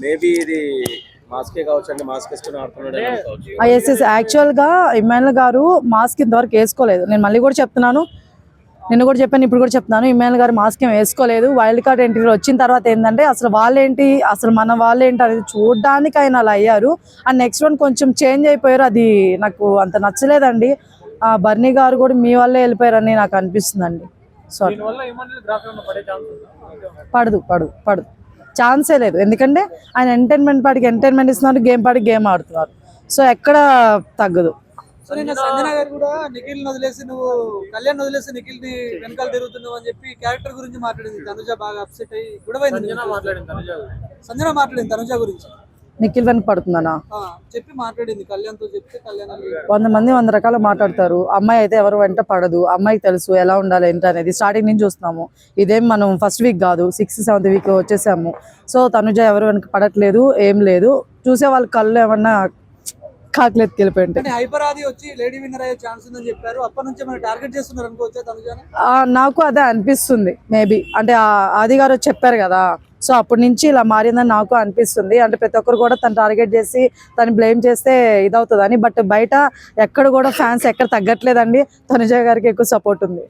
Maybe ఇది మాస్కే కావచ్చు అంటే మాస్క్ వేసుకుని ఆడుతున్నాడు అని అనుకోవచ్చు. ఎస్ ఎస్ యాక్చువల్గా ఇమ్మానుల్ గారు మాస్క్ ఇంతవరకు వేసుకోలేదు. నేను మళ్ళీ కూడా చెప్తున్నాను. నిన్న కూడా చెప్పాను ఇప్పుడు కూడా చెప్తున్నాను. ఇమ్మానుల్ గారు మాస్క్ ఏం వేసుకోలేదు. వైల్డ్ కార్డ్ ఎంట్రీ వచ్చిన తర్వాత ఏంటంటే అసలు వాళ్ళేంటి అసలు మన వాళ్ళేంటి అనేది చూడడానికి ఆయన అలా అయ్యారు. అండ్ నెక్స్ట్ వన్ కొంచెం చేంజ్ అయిపోయారు. అది నాకు అంత నచ్చలేదండి. ఆ బర్నీ గారు కూడా మీ వల్లే వెళ్ళిపోయారని నాకు అనిపిస్తుందండి. సారీ దీనివల్ల ఏమన్నా గ్రాఫ్ పడే ఛాన్స్ ఉందా? పడదు పడదు పడదు. ఛాన్సే లేదు. ఎందుకంటే ఆయన ఎంటర్టైన్మెంట్ పాటికి ఎంటర్టైన్మెంట్ ఇస్తున్నారు గేమ్ పాటికి గేమ్ ఆడుతున్నారు. సో ఎక్కడ తగ్గదు. సో నిన్న సంజన గారు కూడా నిఖిల్ వదిలేసి నువ్వు కళ్యాణ్ వదిలేసి నిఖిల్ని వెనకాల తిరుగుతున్నావు అని చెప్పి క్యారెక్టర్ గురించి మాట్లాడింది. తనుజ బాగా అప్సెట్ అయ్యి గొడవైంది. సంజన మాట్లాడింది తనుజ. సంజన మాట్లాడింది తనుజ గురించి. నిఖిల్ వెనక పడుతుందనా చెప్పి మాట్లాడింది. చెప్తే కళ్యాణ్ వంద మంది వంద రకాలు మాట్లాడతారు. అమ్మాయి అయితే ఎవరు వెంట పడదు. అమ్మాయికి తెలుసు ఎలా ఉండాలి ఏంటి అనేది స్టార్టింగ్ నుంచి చూస్తున్నాము. ఇదేం మనం ఫస్ట్ వీక్ కాదు సిక్స్త్ సెవెంత్ వీక్ వచ్చేసాము. సో తనుజ ఎవరు వెనక పడట్లేదు ఏం లేదు. చూసే వాళ్ళ కళ్ళు ఏమన్నా హైపర్ ఆది వచ్చి లేడీ విన్నర్ అయ్యే ఛాన్స్ ఉందని చెప్పారు. అప్పటి నుంచి మనం టార్గెట్ చేస్తున్నారు అనుకోవచ్చా నాకు అదే అనిపిస్తుంది మేబీ అంటే ఆ ఆది గారు చెప్పారు కదా సో అప్పటి నుంచి ఇలా మారిందని నాకు అనిపిస్తుంది. అంటే ప్రతి ఒక్కరు కూడా తను టార్గెట్ చేసి తను బ్లేమ్ చేస్తే ఇదవుతుందని. బట్ బయట ఎక్కడ కూడా ఫ్యాన్స్ ఎక్కడ తగ్గట్లేదండి. తనుజ గారికి ఎక్కువ సపోర్ట్ ఉంది.